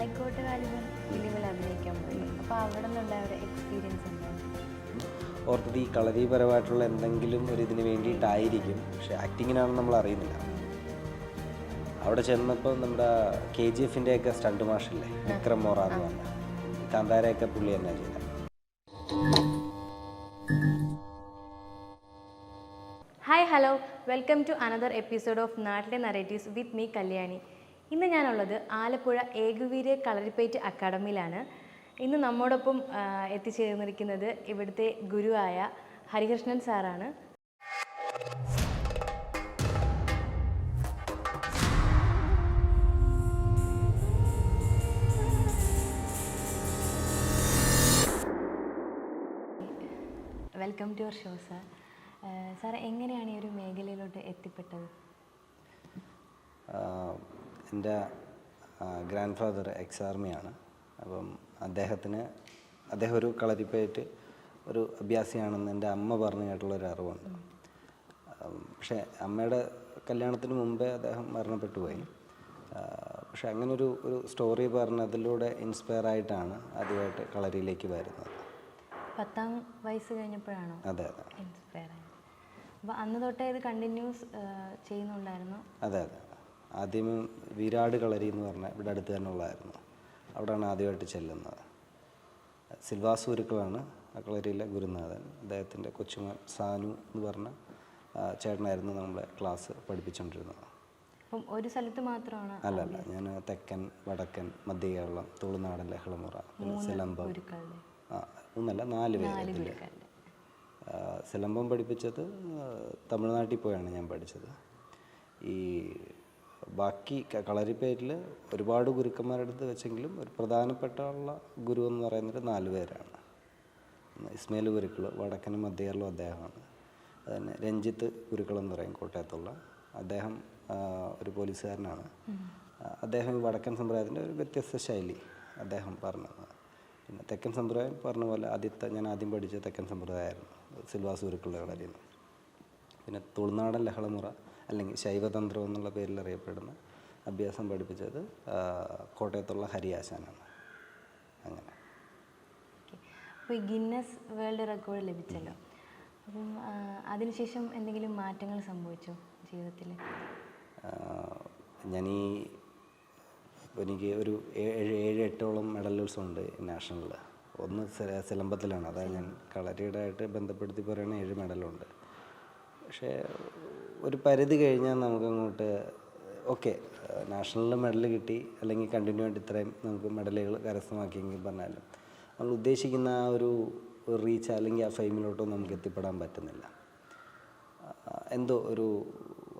മലക്കോട്ട് Kalibr ഫിലിമിൽ അഭിനയിക്കാൻ പോയി. അപ്പോൾ അവിടെ നിന്നുള്ള ഒരു എക്സ്പീരിയൻസ് എന്താണ് ഓർത്തത് ഈ കളരിപരമായിട്ടുള്ള എന്തെങ്കിലും ഒരു ഇതിന് വേണ്ടിയിട്ടായിരിക്കും. പക്ഷെ ആക്ടിങ്ങിനാണെന്ന് നമ്മൾ അറിയുന്നില്ല. അവിടെ ചെന്നപ്പോൾ നമ്മുടെ കെ ജി എഫിന്റെ ഒക്കെ സ്റ്റണ്ട് മാഷല്ലേ വിക്രം മോറ എന്ന് പറഞ്ഞ. കാന്താരയൊക്കെ പുള്ളി തന്നെ ചെയ്ത. Hi hello welcome to another episode of നാട്ടിലെ നറേറ്റീവ്സ് വിത്ത് മീ കല്യാണി ഇന്ന് ഞാനുള്ളത് ആലപ്പുഴ ഏകുവീര്യ കളരിപ്പയറ്റ് അക്കാഡമിയിലാണ്. ഇന്ന് നമ്മോടൊപ്പം എത്തിച്ചേർന്നിരിക്കുന്നത് ഇവിടുത്തെ ഗുരുവായ ഹരികൃഷ്ണൻ സാറാണ്. Welcome to your show sir. Sir എങ്ങനെയാണ് ഈ ഒരു മേഖലയിലോട്ട് എത്തിപ്പെട്ടത്? എന്റെ ഗ്രാൻഡ് ഫാദർ എക്സ് ആർമിയാണ് അപ്പം അദ്ദേഹത്തിന് അദ്ദേഹം ഒരു കളരിപ്പയറ്റ് ഒരു അഭ്യാസിയാണെന്ന് എന്റെ അമ്മ പറഞ്ഞു കേട്ടുള്ളൊരു അറിവുണ്ട്. പക്ഷേ അമ്മയുടെ കല്യാണത്തിന് മുമ്പേ അദ്ദേഹം മരണപ്പെട്ടു പോയി. പക്ഷെ അങ്ങനെ ഒരു ഒരു സ്റ്റോറി പറഞ്ഞതിലൂടെ ഇൻസ്പയർ ആയിട്ടാണ് ആദ്യമായിട്ട് കളരിയിലേക്ക് വരുന്നത്. പത്താം വയസ്സ് കഴിഞ്ഞപ്പോഴാണോ അതെ അതെ. ഇൻസ്പയർ ആയത്? അപ്പോൾ അന്ന് തൊട്ടേ ഇത് കണ്ടിന്യൂസ് ചെയ്യുന്നുണ്ടായിരുന്നു? അതെ അതെ. ആദ്യം വീരാട് കളരി എന്ന് പറഞ്ഞാൽ ഇവിടെ അടുത്ത് തന്നെ ഉള്ളതായിരുന്നു. അവിടെയാണ് ആദ്യമായിട്ട് ചെല്ലുന്നത്. സിൽവാസൂരുക്കളാണ് ആ കളരിയിലെ ഗുരുനാഥൻ. അദ്ദേഹത്തിന്റെ കൊച്ചുമൻ സാനു എന്ന് പറഞ്ഞ ചേട്ടനായിരുന്നു നമ്മളെ ക്ലാസ് പഠിപ്പിച്ചുകൊണ്ടിരുന്നത്. അപ്പം ഒരു സ്ഥലത്ത് മാത്രമാണ് അല്ല അല്ല ഞാൻ തെക്കൻ വടക്കൻ മധ്യ കേരളം തുളുനാടൻ ലഹളമുറ പിന്നെ സിലമ്പം ആ മൂന്നല്ല നാല് പേര് സിലമ്പം പഠിപ്പിച്ചത് തമിഴ്നാട്ടിൽ പോയാണ് ഞാൻ പഠിച്ചത്. ഈ ബാക്കി ക- കളരിപ്പേരിൽ ഒരുപാട് ഗുരുക്കന്മാരുടെ അടുത്ത് വെച്ചെങ്കിലും ഒരു പ്രധാനപ്പെട്ട ഉള്ള ഗുരു എന്ന് പറയുന്നത് നാല് പേരാണ്. ഇസ്മേൽ ഗുരുക്കൾ വടക്കനും മധ്യകേരളം അദ്ദേഹമാണ്. അതുതന്നെ രഞ്ജിത്ത് ഗുരുക്കൾ എന്ന് പറയും കോട്ടയത്തുള്ള. അദ്ദേഹം ഒരു പോലീസുകാരനാണ്. അദ്ദേഹം ഈ വടക്കൻ സമ്പ്രദായത്തിന്റെ ഒരു വ്യത്യസ്ത ശൈലി അദ്ദേഹം പറഞ്ഞത്. പിന്നെ തെക്കൻ സമ്പ്രദായം പറഞ്ഞ പോലെ ആദ്യത്തെ ഞാൻ ആദ്യം പഠിച്ച തെക്കൻ സമ്പ്രദായമായിരുന്നു. സിൽവാസ് ഗുരുക്കളുടെ കളരിയിൽ നിന്ന് പിന്നെ തുളുനാടൻ ലഹളമുറ. അല്ലെങ്കിൽ ശൈവതന്ത്രം എന്നുള്ള പേരിൽ അറിയപ്പെടുന്ന അഭ്യാസം പഠിപ്പിച്ചത് കോട്ടയത്തുള്ള ഹരിയാശാനാണ് അങ്ങനെ. അപ്പോൾ ഈ ഗിന്നസ് വേൾഡ് റെക്കോർഡ് ലഭിച്ചല്ലോ. അപ്പം അതിനുശേഷം എന്തെങ്കിലും മാറ്റങ്ങൾ സംഭവിച്ചോ ജീവിതത്തിൽ ഞാൻ ഈ എനിക്ക് ഒരു ഏഴ് ഏഴ് എട്ടോളം മെഡൽസ് ഉണ്ട് നാഷണലിൽ ഒന്ന് സിലമ്പത്തിലാണ്. അതായത് ഞാൻ കളരിയുടെ ആയിട്ട് ബന്ധപ്പെടുത്തി പറയുന്ന ഏഴ് മെഡലുണ്ട്. പക്ഷേ ഒരു പരിധി കഴിഞ്ഞാൽ നമുക്കങ്ങോട്ട് ഓക്കെ നാഷണലിൽ മെഡൽ കിട്ടി അല്ലെങ്കിൽ കണ്ടിന്യൂ ആയിട്ട് ഇത്രയും നമുക്ക് മെഡലുകൾ കരസ്ഥമാക്കിയെങ്കിൽ പറഞ്ഞാലും നമ്മൾ ഉദ്ദേശിക്കുന്ന ആ ഒരു റീച്ച് അല്ലെങ്കിൽ ആ ഫെയിമിലോട്ടോ നമുക്ക് എത്തിപ്പെടാൻ പറ്റുന്നില്ല. എന്തോ ഒരു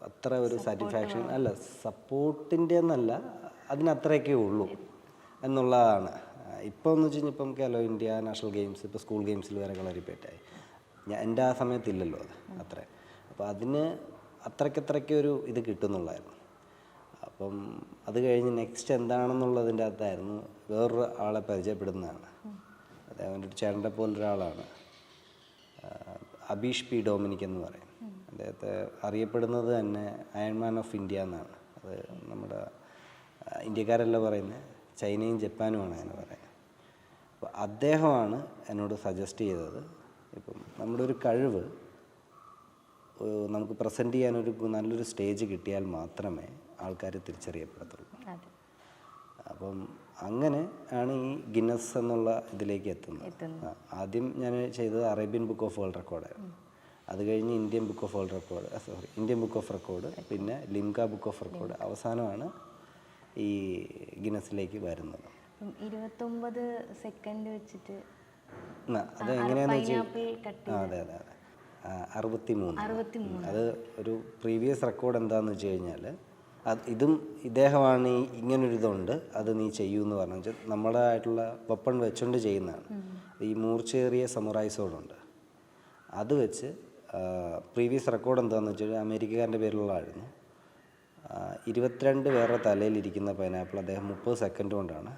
അത്ര ഒരു സാറ്റിസ്ഫാക്ഷൻ അല്ല സപ്പോർട്ടിന്റെ എന്നല്ല അതിനത്രയൊക്കെ ഉള്ളൂ എന്നുള്ളതാണ്. ഇപ്പോൾ എന്ന് വെച്ച് കഴിഞ്ഞാൽ ഇപ്പം കേരള ഇന്ത്യ നാഷണൽ ഗെയിംസ് ഇപ്പോൾ സ്കൂൾ ഗെയിംസിൽ വരെ കളരിപ്പേറ്റായി. ഞാൻ എന്റെ ആ സമയത്തില്ലല്ലോ അത് അത്ര. അപ്പോൾ അതിന് അത്രയ്ക്കത്രയ്ക്ക് ഒരു ഇത് കിട്ടുന്നുള്ളായിരുന്നു. അപ്പം അത് കഴിഞ്ഞ് നെക്സ്റ്റ് എന്താണെന്നുള്ളതിന്റെ അകത്തായിരുന്നു വേറൊരു ആളെ പരിചയപ്പെടുന്നതാണ്. അദ്ദേഹം എന്റെ ഒരു ചേട്ടന്റെ പോലൊരാളാണ് അബീഷ് പി ഡൊമിനിക് എന്ന് പറയും. അദ്ദേഹത്തെ അറിയപ്പെടുന്നത് തന്നെ അയൺമാൻ ഓഫ് ഇന്ത്യ എന്നാണ്. അത് നമ്മുടെ ഇന്ത്യക്കാരല്ല പറയുന്നത് ചൈനയും ജപ്പാനുമാണ് അതിന് പറയുന്നത്. അപ്പോൾ അദ്ദേഹമാണ് എന്നോട് സജസ്റ്റ് ചെയ്തത്. ഇപ്പം നമ്മുടെ ഒരു കഴിവ് നമുക്ക് പ്രസന്റ് ചെയ്യാനൊരു നല്ലൊരു സ്റ്റേജ് കിട്ടിയാൽ മാത്രമേ ആൾക്കാർ തിരിച്ചറിയപ്പെടത്തുള്ളൂ. അപ്പം അങ്ങനെ ആണ് ഈ ഗിന്നസ് എന്നുള്ള ഇതിലേക്ക് എത്തുന്നത്. ആദ്യം ഞാൻ ചെയ്തത് അറേബ്യൻ ബുക്ക് ഓഫ് വേൾഡ് റെക്കോർഡായിരുന്നു അത് കഴിഞ്ഞ് Indian book of world record sorry Indian book of record പിന്നെ ലിംക ബുക്ക് ഓഫ് റെക്കോർഡ് അവസാനമാണ് ഈ ഗിന്നസിലേക്ക് വരുന്നത്. ഇരുപത്തൊമ്പത് സെക്കൻഡ് വെച്ചിട്ട് ന- അത് എങ്ങനെയാന്ന് വെച്ച് പൈനാപ്പിൾ കട്ട് ആ അതെ അതെ അതെ. അറുപത്തി മൂന്ന് അത് ഒരു പ്രീവിയസ് റെക്കോർഡ് എന്താണെന്ന് വെച്ച് കഴിഞ്ഞാൽ അത് ഇതും ഇദ്ദേഹമാണ് ഈ ഇങ്ങനൊരിതുണ്ട് അത് നീ ചെയ്യൂ എന്ന് പറഞ്ഞു വെച്ചാൽ നമ്മുടെ ആയിട്ടുള്ള വെപ്പൺ വെച്ചുകൊണ്ട് ചെയ്യുന്നതാണ്. ഈ മൂർച്ചേറിയ സമുറായിസോടുണ്ട് അത് വെച്ച് പ്രീവിയസ് റെക്കോർഡ് എന്താണെന്ന് വെച്ചാൽ അമേരിക്കക്കാരന്റെ പേരിലുള്ള ആയിരുന്നു ആ, ഇരുപത്തിരണ്ട് പേരുടെ തലയിലിരിക്കുന്ന പൈനാപ്പിൾ അദ്ദേഹം മുപ്പത് സെക്കൻഡ് കൊണ്ടാണ്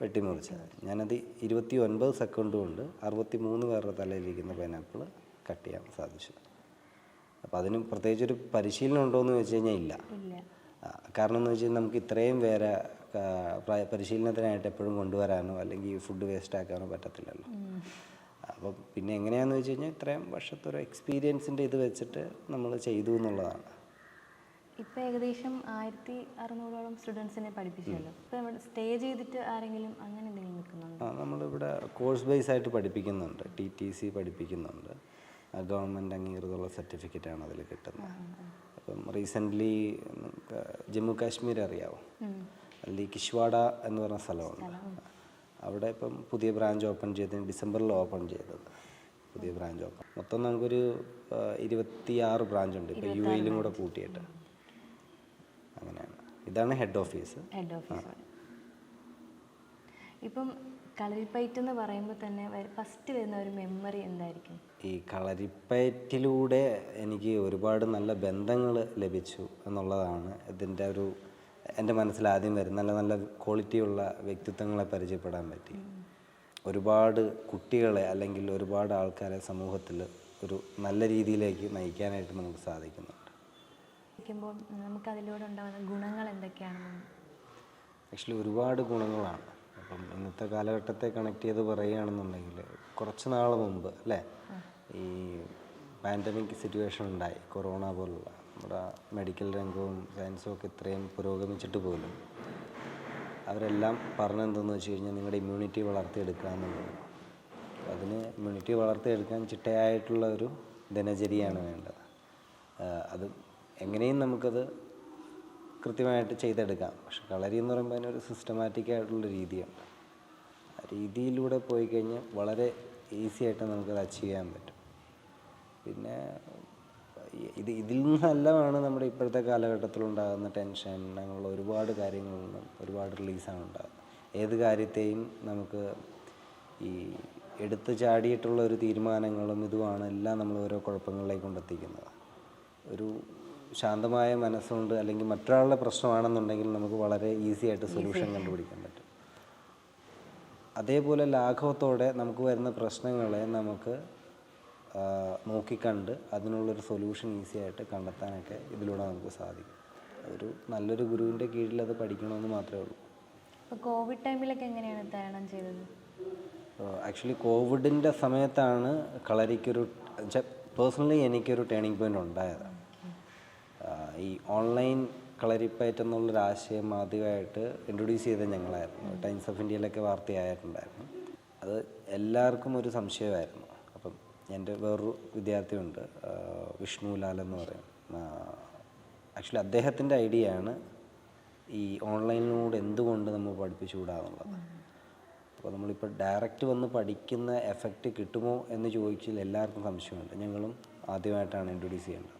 വെട്ടിമുറിച്ചത്. ഞാനത് ഇരുപത്തി ഒൻപത് സെക്കൻഡ് കൊണ്ട് അറുപത്തി മൂന്ന് പേരുടെ തലയിലിരിക്കുന്ന പൈനാപ്പിൾ കട്ട് ചെയ്യാൻ സാധിച്ചു. അപ്പോൾ അതിന് പ്രത്യേകിച്ചൊരു പരിശീലനം ഉണ്ടോ എന്ന് വെച്ച് കഴിഞ്ഞാൽ ഇല്ല. കാരണം എന്ന് വെച്ച് കഴിഞ്ഞാൽ നമുക്ക് ഇത്രയും വേറെ പ്ര- പരിശീലനത്തിനായിട്ട് എപ്പോഴും കൊണ്ടുവരാനോ അല്ലെങ്കിൽ ഫുഡ് വേസ്റ്റ് ആക്കാനോ പറ്റത്തില്ലല്ലോ. അപ്പം പിന്നെ എങ്ങനെയാണെന്ന് വെച്ച് കഴിഞ്ഞാൽ ഇത്രയും വർഷത്തെ ഒരു എക്സ്പീരിയൻസിന്റെ ഇത് വെച്ചിട്ട് നമ്മൾ ചെയ്തു എന്നുള്ളതാണ്. ഇപ്പോൾ ഏകദേശം ആയിരത്തി അറുന്നൂറോളം സ്റ്റുഡൻസിനെ പഠിപ്പിച്ചല്ലോ. ഇപ്പോൾ സ്റ്റേ ചെയ്തിട്ട് ആരെങ്കിലും അങ്ങനെ എന്തെങ്കിലും നിൽക്കുന്നുണ്ടോ? നമ്മളിവിടെ കോഴ്സ് ബേസ് ആയിട്ട് പഠിപ്പിക്കുന്നുണ്ട്. ടി ടി സി പഠിപ്പിക്കുന്നുണ്ട്. ഗവൺമെന്റ് അംഗീകൃതമുള്ള സർട്ടിഫിക്കറ്റാണ് അതിൽ കിട്ടുന്നത്. അപ്പം റീസെന്റ്ലി ജമ്മു കാശ്മീർ അറിയാവോ? അതിൽ കിഷ്വാഡ എന്ന് പറഞ്ഞ സ്ഥലമുണ്ട്. അവിടെ ഇപ്പം പുതിയ ബ്രാഞ്ച് ഓപ്പൺ ചെയ്ത് ഡിസംബറിൽ ഓപ്പൺ ചെയ്തത് പുതിയ ബ്രാഞ്ച് ഓപ്പൺ. മൊത്തം നമുക്കൊരു ഇരുപത്തിയാറ് ബ്രാഞ്ച് ഉണ്ട്. ഇപ്പോൾ യു എയിലും കൂടെ കൂട്ടിയിട്ട്. അങ്ങനെയാണ്. ഇതാണ് ഹെഡ് ഓഫീസ്. ഹെഡ് ഓഫീസ് ഇപ്പം കളരിപ്പയറ്റ് എന്ന് പറയുമ്പോൾ തന്നെ ഫസ്റ്റ് വരുന്ന ഒരു മെമ്മറി എന്തായിരിക്കും? ഈ കളരിപ്പയറ്റിലൂടെ എനിക്ക് ഒരുപാട് നല്ല ബന്ധങ്ങൾ ലഭിച്ചു എന്നുള്ളതാണ് ഇതിന്റെ ഒരു എന്റെ മനസ്സിൽ ആദ്യം വരും നല്ല നല്ല ക്വാളിറ്റിയുള്ള വ്യക്തിത്വങ്ങളെ പരിചയപ്പെടാൻ പറ്റി. ഒരുപാട് കുട്ടികളെ അല്ലെങ്കിൽ ഒരുപാട് ആൾക്കാരെ സമൂഹത്തിൽ ഒരു നല്ല രീതിയിലേക്ക് നയിക്കാനായിട്ട് നമുക്ക് സാധിക്കുന്നുണ്ട്. നമുക്ക് അതിലൂടെ ഉണ്ടാകുന്ന ഗുണങ്ങൾ എന്തൊക്കെയാണ്? ആക്ച്വലി ഒരുപാട് ഗുണങ്ങളാണ്. അപ്പം ഇന്നത്തെ കാലഘട്ടത്തെ കണക്ട് ചെയ്ത് പറയുകയാണെന്നുണ്ടെങ്കിൽ കുറച്ച് നാൾ മുമ്പ് അല്ലേ? ഈ പാൻഡമിക് സിറ്റുവേഷൻ ഉണ്ടായി. കൊറോണ പോലുള്ള നമ്മുടെ മെഡിക്കൽ രംഗവും സയൻസും ഒക്കെ ഇത്രയും പുരോഗമിച്ചിട്ട് പോലും അവരെല്ലാം പറഞ്ഞെന്തെന്ന് വെച്ച് കഴിഞ്ഞാൽ നിങ്ങളുടെ ഇമ്മ്യൂണിറ്റി വളർത്തിയെടുക്കുക എന്നുള്ളത് അതിന് ഇമ്മ്യൂണിറ്റി വളർത്തിയെടുക്കാൻ ചിട്ടയായിട്ടുള്ള ഒരു ദിനചര്യയാണ് വേണ്ടത്. അത് എങ്ങനെയും നമുക്കത് കൃത്യമായിട്ട് ചെയ്തെടുക്കാം. പക്ഷെ കളരി എന്ന് പറയുമ്പോൾ അതിനൊരു സിസ്റ്റമാറ്റിക് ആയിട്ടുള്ള രീതിയുണ്ട്. ആ രീതിയിലൂടെ പോയി കഴിഞ്ഞാൽ വളരെ ഈസി ആയിട്ട് നമുക്കത് അച്ചീവ് ചെയ്യാൻ പറ്റും. പിന്നെ ഇത് ഇതിൽ നിന്നെല്ലാമാണ് നമ്മുടെ ഇപ്പോഴത്തെ കാലഘട്ടത്തിലുണ്ടാകുന്ന ടെൻഷൻ അങ്ങനെയുള്ള ഒരുപാട് കാര്യങ്ങളിൽ നിന്നും ഒരുപാട് റിലീസാണ് ഉണ്ടാകുന്നത്. ഏത് കാര്യത്തെയും നമുക്ക് ഈ എടുത്തു ചാടിയിട്ടുള്ള ഒരു തീരുമാനങ്ങളും ഇതുമാണ് എല്ലാം നമ്മൾ ഓരോ കുഴപ്പങ്ങളിലേക്ക് കൊണ്ടെത്തിക്കുന്നത്. ഒരു ശാന്തമായ മനസ്സുകൊണ്ട് അല്ലെങ്കിൽ മറ്റൊരാളുടെ പ്രശ്നമാണെന്നുണ്ടെങ്കിൽ നമുക്ക് വളരെ ഈസി ആയിട്ട് സൊല്യൂഷൻ കണ്ടുപിടിക്കാൻ പറ്റും. അതേപോലെ ലാഘവത്തോടെ നമുക്ക് വരുന്ന പ്രശ്നങ്ങളെ നമുക്ക് നോക്കിക്കണ്ട് അതിനുള്ളൊരു സൊല്യൂഷൻ ഈസി ആയിട്ട് കണ്ടെത്താനൊക്കെ ഇതിലൂടെ നമുക്ക് സാധിക്കും. ഒരു നല്ലൊരു ഗുരുവിന്റെ കീഴിൽ അത് പഠിക്കണമെന്ന് മാത്രമേ ഉള്ളൂ. ഇപ്പോൾ കോവിഡ് ടൈമിലൊക്കെ എങ്ങനെയാണ് തരണം ചെയ്തത്? ആക്ച്വലി കോവിഡിന്റെ സമയത്താണ് കളരിക്കൊരു പേഴ്സണലി എനിക്കൊരു ടേണിംഗ് പോയിന്റ് ഉണ്ടായത്. ഈ ഓൺലൈൻ കളരിപ്പയറ്റ് എന്നുള്ളൊരു ആശയം ആദ്യമായിട്ട് ഇൻട്രൊഡ്യൂസ് ചെയ്തത് ഞങ്ങളായിരുന്നു. ടൈംസ് ഓഫ് ഇന്ത്യയിലൊക്കെ വാർത്തയായിട്ടുണ്ടായിരുന്നു. അത് എല്ലാവർക്കും ഒരു സംശയമായിരുന്നു. അപ്പം എന്റെ വേറൊരു വിദ്യാർത്ഥിയുണ്ട് വിഷ്ണു ലാൽ എന്ന് പറയും ആക്ച്വലി അദ്ദേഹത്തിന്റെ ഐഡിയ ആണ് ഈ ഓൺലൈനിലൂടെ എന്തുകൊണ്ട് നമ്മൾ പഠിപ്പിച്ചുകൂടാ എന്നുള്ളത് അപ്പോൾ നമ്മളിപ്പോൾ ഡയറക്റ്റ് വന്ന് പഠിക്കുന്ന എഫക്റ്റ് കിട്ടുമോ എന്ന് ചോദിച്ചാൽ എല്ലാവർക്കും സംശയമുണ്ട്. ഞങ്ങളും ആദ്യമായിട്ടാണ് ഇൻട്രൊഡ്യൂസ് ചെയ്യേണ്ടത്.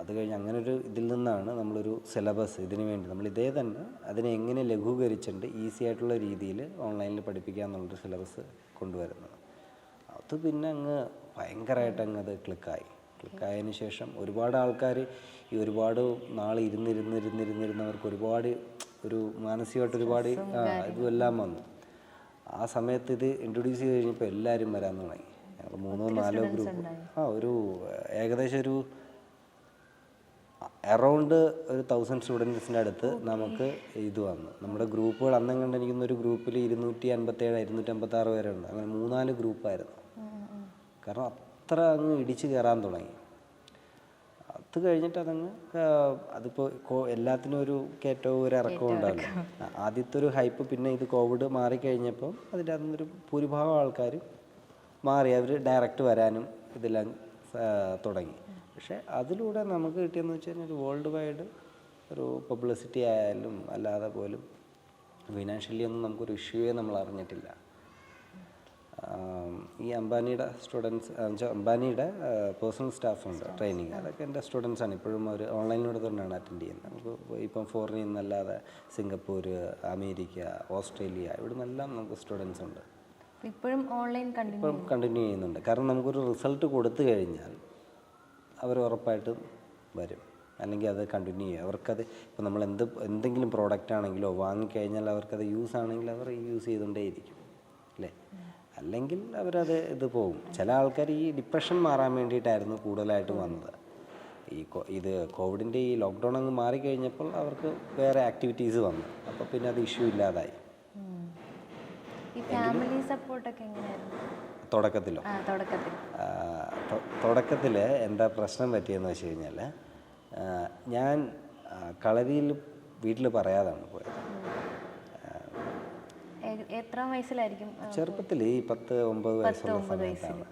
അത് കഴിഞ്ഞ് അങ്ങനെ ഒരു ഇതിൽ നിന്നാണ് നമ്മളൊരു സിലബസ് ഇതിനു വേണ്ടി നമ്മൾ ഇതേ തന്നെ അതിനെ എങ്ങനെ ലഘൂകരിച്ചിട്ട് ഈസി ആയിട്ടുള്ള രീതിയിൽ ഓൺലൈനിൽ പഠിപ്പിക്കുക എന്നുള്ളൊരു സിലബസ് കൊണ്ടുവരുന്നത്. അത് പിന്നെ അങ്ങ് ഭയങ്കരമായിട്ട് അങ്ങ് അത് ക്ലിക്കായി ക്ലിക്കായതിനു ശേഷം ഒരുപാട് ആൾക്കാർ ഈ ഒരുപാട് നാൾ ഇരുന്നിരുന്നിരുന്നിരുന്നിരുന്നവർക്ക് ഒരുപാട് ഒരു മാനസികമായിട്ട് ഒരുപാട് ആ ഇതുമെല്ലാം വന്നു. ആ സമയത്ത് ഇത് ഇൻട്രൊഡ്യൂസ് ചെയ്ത് കഴിഞ്ഞപ്പോൾ എല്ലാവരും വരാൻ തുടങ്ങി. ഞങ്ങൾ മൂന്നോ നാലോ ഗ്രൂപ്പ് ആ ഒരു ഏകദേശം ഒരു അറൗണ്ട് ഒരു തൗസൻഡ് സ്റ്റുഡൻസിന്റെ അടുത്ത് നമുക്ക് ഇത് വന്നു. നമ്മുടെ ഗ്രൂപ്പുകൾ അന്നും കണ്ടിരിക്കുന്ന ഒരു ഗ്രൂപ്പിൽ ഇരുന്നൂറ്റി അൻപത്തേഴ് ഇരുന്നൂറ്റി അമ്പത്താറ് പേരെ ഉണ്ട് അങ്ങനെ മൂന്നാൽ ഗ്രൂപ്പായിരുന്നു കാരണം അത്ര അങ്ങ് ഇടിച്ച് കയറാൻ തുടങ്ങി. അത് കഴിഞ്ഞിട്ട് അതങ്ങ് അതിപ്പോൾ എല്ലാത്തിനും ഒരു കയറ്റവും ഒരു ഇറക്കവും ഉണ്ടാവില്ല. ആദ്യത്തെ ഒരു ഹൈപ്പ് പിന്നെ ഇത് കോവിഡ് മാറിക്കഴിഞ്ഞപ്പോൾ അതിന്റെ അതിനൊരു ഭൂരിഭാഗം ആൾക്കാർ മാറി. അവർ ഡയറക്റ്റ് വരാനും ഇതെല്ലാം തുടങ്ങി. പക്ഷേ അതിലൂടെ നമുക്ക് കിട്ടിയെന്ന് വെച്ച് കഴിഞ്ഞാൽ ഒരു വേൾഡ് വൈഡ് ഒരു പബ്ലിസിറ്റി ആയാലും അല്ലാതെ പോലും ഫിനാൻഷ്യലി ഒന്നും നമുക്കൊരു ഇഷ്യൂവേ നമ്മൾ അറിഞ്ഞിട്ടില്ല. ഈ അംബാനിയുടെ സ്റ്റുഡൻസ് അംബാനിയുടെ പേഴ്സണൽ സ്റ്റാഫുണ്ട് ട്രെയിനിങ് അതൊക്കെ എന്റെ സ്റ്റുഡൻസ് ആണ്. ഇപ്പോഴും അവർ ഓൺലൈനിലൂടെ തന്നെയാണ് അറ്റൻഡ് ചെയ്യുന്നത്. നമുക്ക് ഇപ്പം ഫോറിനിൽ നിന്നല്ലാതെ സിംഗപ്പൂർ അമേരിക്ക ഓസ്ട്രേലിയ ഇവിടെ നിന്നെല്ലാം നമുക്ക് സ്റ്റുഡൻസ് ഉണ്ട്. ഇപ്പോഴും ഓൺലൈൻ കണ്ടിന്യൂ കണ്ടിന്യൂ ചെയ്യുന്നുണ്ട്? കാരണം നമുക്കൊരു റിസൾട്ട് കൊടുത്തു കഴിഞ്ഞാൽ അവർ ഉറപ്പായിട്ടും വരും. അല്ലെങ്കിൽ അത് കണ്ടിന്യൂ ചെയ്യും. അവർക്കത് ഇപ്പോൾ നമ്മൾ എന്ത് എന്തെങ്കിലും പ്രോഡക്റ്റ് ആണെങ്കിലോ വാങ്ങിക്കഴിഞ്ഞാൽ അവർക്കത് യൂസ് ആണെങ്കിൽ അവർ യൂസ് ചെയ്തുകൊണ്ടേയിരിക്കും. അല്ലേ? അല്ലെങ്കിൽ അവരത് ഇത് പോകും. ചില ആൾക്കാർ ഈ ഡിപ്രഷൻ മാറാൻ വേണ്ടിയിട്ടായിരുന്നു കൂടുതലായിട്ട് വന്നത്. ഈ ഇത് കോവിഡിന്റെ ഈ ലോക്ക്ഡൗൺ അങ്ങ് മാറിക്കഴിഞ്ഞപ്പോൾ അവർക്ക് വേറെ ആക്ടിവിറ്റീസ് വന്നു. അപ്പോൾ പിന്നെ അത് ഇഷ്യൂ ഇല്ലാതായി. ഈ ഫാമിലി സപ്പോർട്ടൊക്കെ എങ്ങനെയായിരുന്നു? തുടക്കത്തിലോ? തുടക്കത്തിൽ. തുടക്കത്തിൽ എന്താ പ്രശ്നം പറ്റിയെന്ന് വെച്ച് കഴിഞ്ഞാൽ ഞാൻ കളരിയിൽ വീട്ടിൽ പറയാതാണ് പോയത്. എത്ര വയസ്സിലായിരിക്കും ചെറുപ്പത്തിൽ ഈ പത്ത് ഒമ്പത് വയസ്സുള്ള സമയത്താണ്.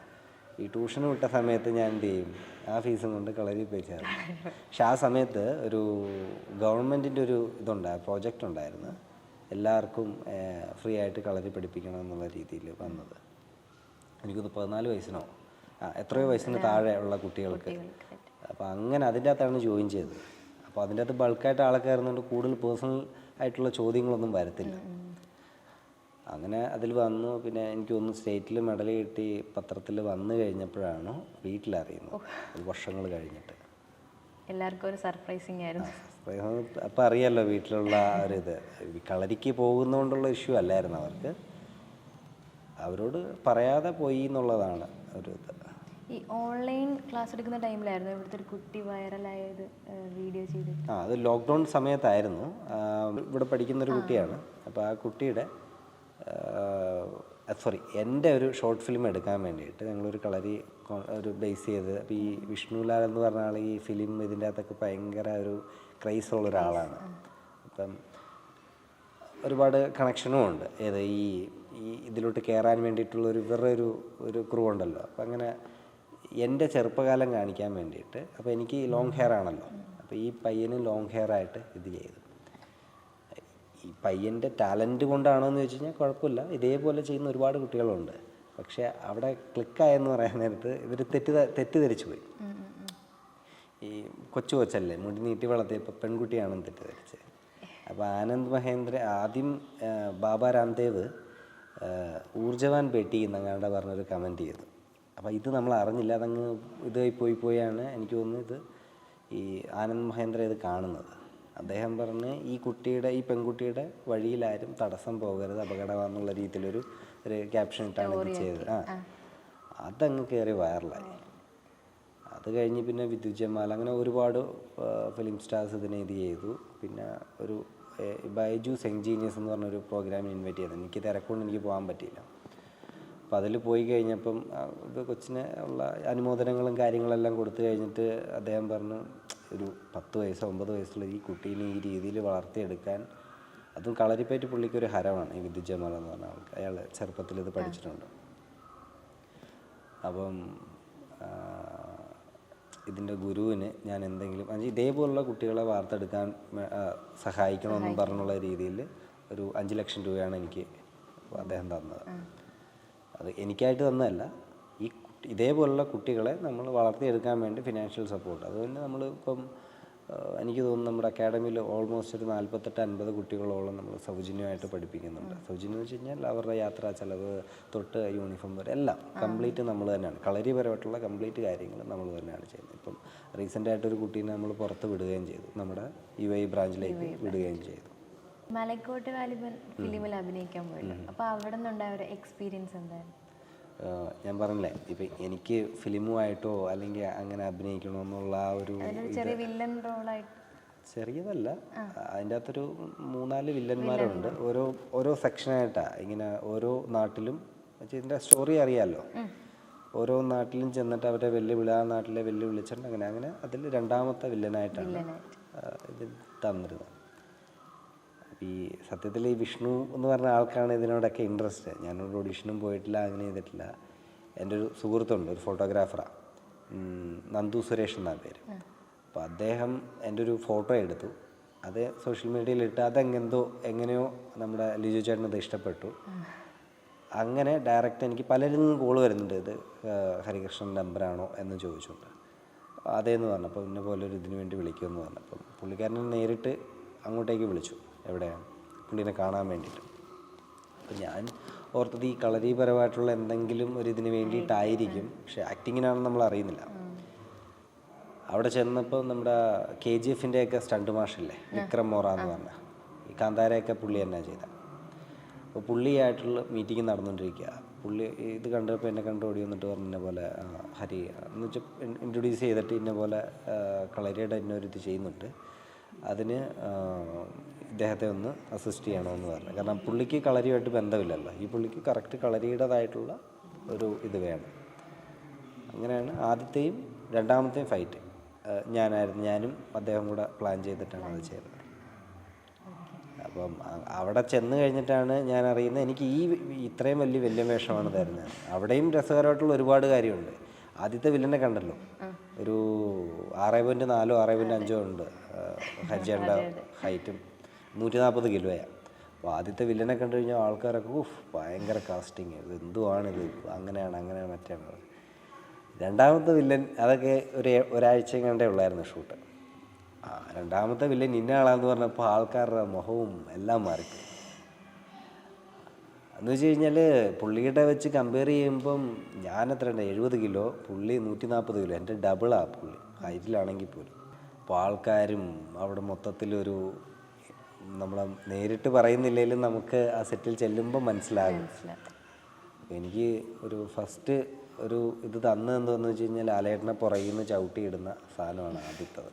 ഈ ട്യൂഷൻ വിട്ട സമയത്ത് ഞാൻ എന്ത് ചെയ്യും? ആ ഫീസും കൊണ്ട് കളരി പോയി ചേർന്നു പക്ഷെ ആ സമയത്ത് ഒരു ഗവൺമെന്റിന്റെ ഒരു ഇതുണ്ട് പ്രോജക്റ്റ് ഉണ്ടായിരുന്നു. എല്ലാവർക്കും ഫ്രീ ആയിട്ട് കളരി പഠിപ്പിക്കണം എന്നുള്ള രീതിയിൽ വന്നത്. എനിക്കൊന്ന് പതിനാല് വയസ്സിനോ ആ എത്രയോ വയസ്സിന് താഴെ ഉള്ള കുട്ടികൾക്ക്. അപ്പോൾ അങ്ങനെ അതിന്റെ അകത്താണ് ജോയിൻ ചെയ്തത്. അപ്പോൾ അതിന്റെ അകത്ത് ബൾക്കായിട്ട് ആളെ കയറുന്നതുകൊണ്ട് കൂടുതൽ പേഴ്സണൽ ആയിട്ടുള്ള ചോദ്യങ്ങളൊന്നും വരത്തില്ല. അങ്ങനെ അതിൽ വന്നു. പിന്നെ എനിക്കൊന്ന് സ്റ്റേറ്റിൽ മെഡൽ കിട്ടി പത്രത്തിൽ വന്നു കഴിഞ്ഞപ്പോഴാണ് വീട്ടിലറിയുന്നത്. ഒരു വർഷങ്ങൾ കഴിഞ്ഞിട്ട്. എല്ലാവർക്കും ഒരു സർപ്രൈസിങ് ആയിരുന്നു. അപ്പം അറിയാമല്ലോ വീട്ടിലുള്ള ഒരു ഇത്. കളരിക്ക് പോകുന്നതുകൊണ്ടുള്ള ഇഷ്യൂ അല്ലായിരുന്നു അവർക്ക്. അവരോട് പറയാതെ പോയി എന്നുള്ളതാണ് ഒരു ഇത്. ഈ ഓൺലൈൻ ക്ലാസ് എടുക്കുന്ന ടൈമിലായിരുന്നു ഇവിടുത്തെ ഒരു കുട്ടി വൈറലായത് വീഡിയോ ചെയ്ത് ആ അത് ലോക്ക്ഡൗൺ സമയത്തായിരുന്നു. ഇവിടെ പഠിക്കുന്ന ഒരു കുട്ടിയാണ്. അപ്പോൾ ആ കുട്ടിയുടെ സോറി എന്റെ ഒരു ഷോർട്ട് ഫിലിം എടുക്കാൻ വേണ്ടിയിട്ട് ഞങ്ങളൊരു കളരി ഒരു ബേസ് ചെയ്ത് അപ്പോൾ ഈ വിഷ്ണുലാൽ എന്ന് പറഞ്ഞ ആൾ ഈ ഫിലിം ഇതിന്റെ അകത്തൊക്കെ ഭയങ്കര ഒരു ക്രൈസ് ഉള്ള ഒരാളാണ്. അപ്പം ഒരുപാട് കണക്ഷനും ഉണ്ട്. ഏത് ഈ ഈ ഇതിലോട്ട് കയറാൻ വേണ്ടിയിട്ടുള്ള ഒരു വേറെ ഒരു ഒരു ക്രൂ ഉണ്ടല്ലോ. അപ്പം അങ്ങനെ എന്റെ ചെറുപ്പകാലം കാണിക്കാൻ വേണ്ടിയിട്ട് അപ്പോൾ എനിക്ക് ലോങ് ഹെയർ ആണല്ലോ. അപ്പോൾ ഈ പയ്യന് ലോങ് ഹെയർ ആയിട്ട് ഇത് ചെയ്തു. ഈ പയ്യന്റെ ടാലന്റ് കൊണ്ടാണോ എന്ന് ചോദിച്ചു കഴിഞ്ഞാൽ കുഴപ്പമില്ല. ഇതേപോലെ ചെയ്യുന്ന ഒരുപാട് കുട്ടികളുണ്ട്. പക്ഷേ അവിടെ ക്ലിക്കായെന്ന് പറയാൻ നേരത്ത് ഇവർ തെറ്റി തെറ്റിദ്ധരിച്ചു പോയി. ഈ കൊച്ചു കൊച്ചല്ലേ മുടി നീട്ടി വളർത്തിയപ്പോൾ പെൺകുട്ടിയാണെന്ന് തെറ്റിദ്ധരിച്ച്. അപ്പോൾ ആനന്ദ് മഹേന്ദ്ര ആദ്യം ബാബ രാംദേവ് ഊർജവാൻ പെട്ടി എന്നങ്ങാണ്ട് പറഞ്ഞൊരു കമന്റ് ചെയ്തു. അപ്പോൾ ഇത് നമ്മൾ അറിഞ്ഞില്ല അതങ്ങ് ഇതായി പോയി പോയാണ്. എനിക്ക് തോന്നുന്നു ഇത് ഈ ആനന്ദ് മഹേന്ദ്ര ഇത് കാണുന്നത്. അദ്ദേഹം പറഞ്ഞ് ഈ കുട്ടിയുടെ ഈ പെൺകുട്ടിയുടെ വഴിയിലാരും തടസ്സം പോകരുത് അപകടമാണെന്നുള്ള രീതിയിലൊരു ഒരു ക്യാപ്ഷൻ ഇട്ടാണ് ഇത് ചെയ്തത്. ആ. അതങ്ങ് കയറി വൈറലായി അത് കഴിഞ്ഞ് പിന്നെ വിദ്യുത് അങ്ങനെ ഒരുപാട് ഫിലിം സ്റ്റാർസ് ഇതിനെ ഇത് ചെയ്തു. പിന്നെ ഒരു ഏഹ്, ബൈജു സെങ് ജീനിയസ് എന്ന് പറഞ്ഞൊരു പ്രോഗ്രാമിന് ഇൻവൈറ്റ് ചെയ്തത്. എനിക്ക് തിരക്കൊണ്ട് എനിക്ക് പോകാൻ പറ്റിയില്ല. അപ്പോൾ അതിൽ പോയി കഴിഞ്ഞപ്പം ഇത് കൊച്ചിന് ഉള്ള അനുമോദനങ്ങളും കാര്യങ്ങളെല്ലാം കൊടുത്തു കഴിഞ്ഞിട്ട് അദ്ദേഹം പറഞ്ഞു ഒരു പത്ത് വയസ്സോ ഒമ്പത് വയസ്സുള്ള ഈ കുട്ടീനെ ഈ രീതിയിൽ വളർത്തിയെടുക്കാൻ അതും കളരിപ്പേറ്റ് പുള്ളിക്ക് ഒരു ഹരമാണ് ഈ വിദ്യുത് ജമാൽ എന്ന് പറഞ്ഞ ആൾക്ക്. അയാൾ ചെറുപ്പത്തിൽ ഇത് പഠിച്ചിട്ടുണ്ട്. അപ്പം ഇതിന്റെ ഗുരുവിന് ഞാൻ എന്തെങ്കിലും അഞ്ച് ഇതേപോലുള്ള കുട്ടികളെ വാർത്തെടുക്കാൻ സഹായിക്കണമെന്ന് പറഞ്ഞുള്ള രീതിയിൽ ഒരു അഞ്ച് ലക്ഷം രൂപയാണ് എനിക്ക് അദ്ദേഹം തന്നത്. അത് എനിക്കായിട്ട് തന്നതല്ല. ഈ ഇതേപോലുള്ള കുട്ടികളെ നമ്മൾ വളർത്തിയെടുക്കാൻ വേണ്ടി ഫിനാൻഷ്യൽ സപ്പോർട്ട് അതുപോലെ നമ്മൾ ഇപ്പം എനിക്ക് തോന്നുന്നു നമ്മുടെ അക്കാഡമിയിൽ ഓൾമോസ്റ്റ് ഒരു നാൽപ്പത്തെട്ട് അൻപത് കുട്ടികളോളം നമ്മൾ സൗജന്യമായിട്ട് പഠിപ്പിക്കുന്നുണ്ട്. സൗജന്യം എന്ന് വെച്ച് കഴിഞ്ഞാൽ അവരുടെ യാത്രാ ചെലവ് തൊട്ട് യൂണിഫോം വരെ എല്ലാം കംപ്ലീറ്റ് നമ്മൾ തന്നെയാണ്. കളരിപരമായിട്ടുള്ള കംപ്ലീറ്റ് കാര്യങ്ങൾ നമ്മൾ തന്നെയാണ് ചെയ്യുന്നത്. ഇപ്പം റീസെന്റ് ആയിട്ട് ഒരു കുട്ടീനെ നമ്മൾ പുറത്ത് വിടുകയും ചെയ്തു. നമ്മുടെ യു ഐ ബ്രാഞ്ചിലേക്ക് വിടുകയും ചെയ്തു. മലക്കോട്ട് വാലിബൻ ഫിലിമിൽ അഭിനയിക്കാൻ പോയല്ലോ അപ്പോൾ അവിടെ നിന്നുണ്ടായ ഒരു എക്സ്പീരിയൻസ് എന്തായിരുന്നു? ഞാൻ പറഞ്ഞില്ലേ ഇപ്പം എനിക്ക് ഫിലിമുമായിട്ടോ അല്ലെങ്കിൽ അങ്ങനെ അഭിനയിക്കണമെന്നുള്ള ആ ഒരു ചെറിയ വില്ലൻ റോളായിട്ട് ചെറിയതല്ല. അതിന്റെ അകത്തൊരു മൂന്നാൽ വില്ലന്മാരുണ്ട്. ഓരോ ഓരോ സെക്ഷനായിട്ടാണ് ഇങ്ങനെ ഓരോ നാട്ടിലും ഇതിന്റെ സ്റ്റോറി അറിയാമല്ലോ ഓരോ നാട്ടിലും ചെന്നിട്ട് അവരെ വെല്ലുവിളി ആ നാട്ടിലെ വെല്ലുവിളിച്ചിട്ടുണ്ട്. അങ്ങനെ അങ്ങനെ അതിൽ രണ്ടാമത്തെ വില്ലനായിട്ടാണ് ഇത് തന്നിരുന്നത്. ഈ സത്യത്തിൽ ഈ വിഷ്ണു എന്ന് പറഞ്ഞ ആൾക്കാണ് ഇതിനോടൊക്കെ ഇൻട്രസ്റ്റ് ഞാനൊരു ഓഡിഷനും പോയിട്ടില്ല അങ്ങനെ ചെയ്തിട്ടില്ല. എന്റെ ഒരു സുഹൃത്തുണ്ട് ഒരു ഫോട്ടോഗ്രാഫറാണ് നന്ദു സുരേഷ് എന്നാണ് പേര്. അപ്പോൾ അദ്ദേഹം എന്റെ ഒരു ഫോട്ടോ എടുത്തു. അത് സോഷ്യൽ മീഡിയയിൽ ഇട്ട് അതെങ്ങെന്തോ എങ്ങനെയോ നമ്മുടെ ലിജു ചേട്ടനത് ഇഷ്ടപ്പെട്ടു. അങ്ങനെ ഡയറക്റ്റ് എനിക്ക് പലരിൽ നിന്നും കോൾ വരുന്നുണ്ട്. ഇത് ഹരികൃഷ്ണൻ നമ്പറാണോ എന്ന് ചോദിച്ചുകൊണ്ട്. അതേന്ന് പറഞ്ഞപ്പോൾ ഇന്ന പോലെ ഒരു ഇതിന് വേണ്ടി വിളിക്കുമെന്ന് പറഞ്ഞപ്പം പുള്ളിക്കാരനെ നേരിട്ട് അങ്ങോട്ടേക്ക് വിളിച്ചു. എവിടെയാണ് പുള്ളിനെ കാണാൻ വേണ്ടിയിട്ട്. അപ്പം ഞാൻ ഓർത്തത് ഈ കളരിപരമായിട്ടുള്ള എന്തെങ്കിലും ഒരു ഇതിന് വേണ്ടിയിട്ടായിരിക്കും. പക്ഷെ ആക്ടിങ്ങിനാണെന്ന് നമ്മൾ അറിയുന്നില്ല. അവിടെ ചെന്നപ്പോൾ നമ്മുടെ കെ ജി എഫിന്റെയൊക്കെ സ്റ്റണ്ട് മാഷല്ലേ? വിക്രം മോറ എന്ന് പറഞ്ഞ. ഈ കാന്താരയൊക്കെ പുള്ളി തന്നെ ചെയ്ത. അപ്പോൾ പുള്ളിയായിട്ടുള്ള മീറ്റിംഗ് നടന്നുകൊണ്ടിരിക്കുക. പുള്ളി ഇത് കണ്ടപ്പോൾ എന്നെ കണ്ട് ഓടി വന്നിട്ട് പറഞ്ഞു ഇന്ന പോലെ ഹരി എന്ന് വെച്ചാൽ ഇൻട്രൊഡ്യൂസ് ചെയ്തിട്ട് ഇന്ന പോലെ കളരിയുടെ ഇന്നൊരു ഇത് ചെയ്യുന്നുണ്ട്. അതിന് ഇദ്ദേഹത്തെ ഒന്ന് അസിസ്റ്റ് ചെയ്യണമെന്ന് പറഞ്ഞു. കാരണം പുള്ളിക്ക് കളരിയുമായിട്ട് ബന്ധമില്ലല്ലോ. ഈ പുള്ളിക്ക് കറക്റ്റ് കളരിയുടേതായിട്ടുള്ള ഒരു ഇത് വേണം. അങ്ങനെയാണ് ആദ്യത്തെയും രണ്ടാമത്തെയും ഫൈറ്റ് ഞാനായിരുന്നു ഞാനും അദ്ദേഹം കൂടെ പ്ലാൻ ചെയ്തിട്ടാണ് അത് ചെയ്തത്. അപ്പം അവിടെ ചെന്ന് കഴിഞ്ഞിട്ടാണ് ഞാൻ അറിയുന്നത് എനിക്ക് ഈ ഇത്രയും വലിയ വലിയ വേഷമാണ് തരുന്നത്. അവിടെയും രസകരമായിട്ടുള്ള ഒരുപാട് കാര്യമുണ്ട്. ആദ്യത്തെ വില്ലനെ കണ്ടല്ലോ. ഒരു ആറേ പോയിന്റ് നാലോ ആറേ പോയിന്റ് അഞ്ചോ ഉണ്ട്. ഹജ്ജേണ്ട ഹൈറ്റും നൂറ്റി നാൽപ്പത് കിലോയാണ് അപ്പോൾ ആദ്യത്തെ വില്ലനെ കണ്ടു കഴിഞ്ഞാൽ ആൾക്കാരൊക്കെ ഉഫ് ഭയങ്കര കാസ്റ്റിങ് ഇത് എന്തുവാണിത്? അങ്ങനെയാണ് അങ്ങനെയാണ് മറ്റാണ് രണ്ടാമത്തെ വില്ലൻ അതൊക്കെ ഒരു ഒരാഴ്ച കണ്ടേ ഉള്ളായിരുന്നു ഷൂട്ട് ആ രണ്ടാമത്തെ വില്ലൻ ഇന്ന ആളാന്ന് പറഞ്ഞപ്പോൾ ആൾക്കാരുടെ മുഖവും എല്ലാം മാറി എന്ന് വെച്ച് കഴിഞ്ഞാൽ പുള്ളിയുടെ വെച്ച് കമ്പയർ ചെയ്യുമ്പം ഞാൻ എത്ര ഉണ്ട് എഴുപത് കിലോ പുള്ളി നൂറ്റി നാൽപ്പത് കിലോ. എന്റെ ഡബിളാണ് പുള്ളി. ഹൈറ്റിലാണെങ്കിൽ പോലും. അപ്പോൾ ആൾക്കാരും അവിടെ മൊത്തത്തിലൊരു നമ്മളെ നേരിട്ട് പറയുന്നില്ലെങ്കിലും നമുക്ക് ആ സെറ്റിൽ ചെല്ലുമ്പോൾ മനസ്സിലാകും. എനിക്ക് ഒരു ഫസ്റ്റ് ഒരു ഇത് തന്നു എന്താണെന്ന് വെച്ച് കഴിഞ്ഞാൽ ലാലേട്ടനെ പുറകിൽ നിന്ന് ചവിട്ടിയിടുന്ന സാധനമാണ് ആദ്യത്തത്.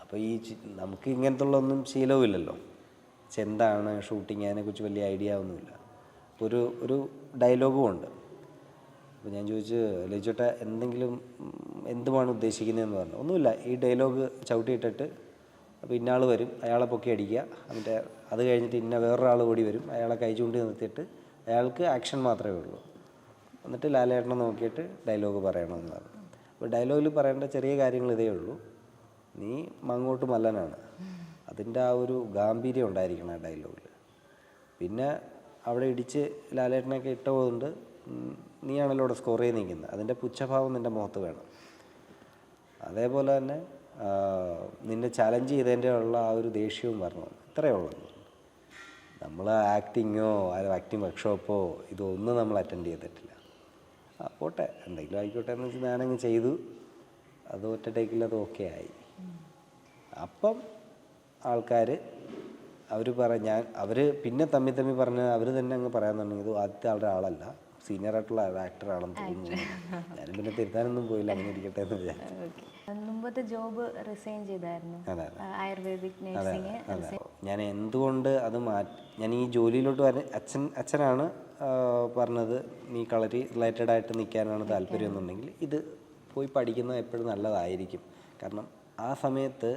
അപ്പോൾ ഈ നമുക്ക് ഇങ്ങനത്തെ ഒന്നും ശീലവുമില്ലല്ലോ എന്താണ് ഷൂട്ടിങ് അതിനെക്കുറിച്ച് വലിയ ഐഡിയ ഒന്നുമില്ല. അപ്പോൾ ഒരു ഒരു ഡയലോഗും ഉണ്ട്. അപ്പോൾ ഞാൻ ചോദിച്ചു ലജിച്ചോട്ട എന്തെങ്കിലും എന്തുമാണ് ഉദ്ദേശിക്കുന്നതെന്ന് പറഞ്ഞു. ഒന്നുമില്ല. ഈ ഡയലോഗ് ചവിട്ടിയിട്ടിട്ട് അപ്പോൾ ഇന്നയാൾ വരും അയാളെ പൊക്കി അടിക്കുക. എന്നിട്ട് അത് കഴിഞ്ഞിട്ട് ഇന്ന വേറൊരാൾ കൂടി വരും അയാളെ കൈ ചൂണ്ടി നിർത്തിയിട്ട് അയാൾക്ക് ആക്ഷൻ മാത്രമേ ഉള്ളൂ. എന്നിട്ട് ലാലേട്ടനെ നോക്കിയിട്ട് ഡയലോഗ് പറയണമെന്നാണ്. അപ്പോൾ ഡയലോഗിൽ പറയേണ്ട ചെറിയ കാര്യങ്ങൾ ഇതേ ഉള്ളൂ. നീ മങ്ങോട്ട് മല്ലനാണ്. അതിന്റെ ആ ഒരു ഗാംഭീര്യം ഉണ്ടായിരിക്കണം ആ ഡയലോഗിൽ പിന്നെ അവിടെ ഇടിച്ച് ലാലേട്ടനൊക്കെ ഇട്ട പോകുന്നുണ്ട് നീയാണല്ലോ അവിടെ സ്കോർ ചെയ്ത് നിൽക്കുന്നത്. അതിന്റെ പുച്ഛഭാവം നിന്റെ മുഖത്ത് വേണം. അതേപോലെ തന്നെ നിന്നെ ചലഞ്ച് ചെയ്തതിന്റെ ഉള്ള ആ ഒരു ദേഷ്യവും പറഞ്ഞു ഇത്രയേ ഉള്ളൂ. നമ്മൾ ആക്ടിങ്ങോ അല്ലെങ്കിൽ ആക്ടിങ് വർക്ക്ഷോപ്പോ ഇതൊന്നും നമ്മൾ അറ്റൻഡ് ചെയ്തിട്ടില്ല. ആ പോട്ടെ. എന്തെങ്കിലും ആയിക്കോട്ടെ എന്ന് വെച്ച് ഞാനങ്ങ് ചെയ്തു. അത് ഒറ്റ ടേക്കിൽ അത് ഓക്കെ ആയി. അപ്പം ആൾക്കാർ അവർ പറ ഞാൻ അവർ പിന്നെ തമ്മി തമ്മി പറഞ്ഞ് അവർ തന്നെ അങ്ങ് പറയാൻ തുടങ്ങി. ഇത് ആദ്യത്തെ ആളുടെ ആളല്ല. സീനിയർ ആയിട്ടുള്ള ആക്ടറാണെന്ന് തോന്നുന്നു. ഞാനും പിന്നെ തിരുത്താനൊന്നും പോയില്ല. അങ്ങനെ ഇരിക്കട്ടെ എന്ന് വിചാരിച്ചു. മുമ്പത്തെ ജോബ് റിസൈൻ ചെയ്തായിരുന്നു. ആയുർവേദിക് നഴ്സിംഗ് ഞാൻ എന്തുകൊണ്ട് അത് മാറ്റി ഞാൻ ഈ ജോലിയിലോട്ട് വരാൻ അച്ഛൻ അച്ഛനാണ് പറഞ്ഞത്. നീ കളരി റിലേറ്റഡ് ആയിട്ട് നിൽക്കാനാണ് താല്പര്യം എന്നുണ്ടെങ്കിൽ ഇത് പോയി പഠിക്കുന്നത് എപ്പോഴും നല്ലതായിരിക്കും. കാരണം ആ സമയത്ത്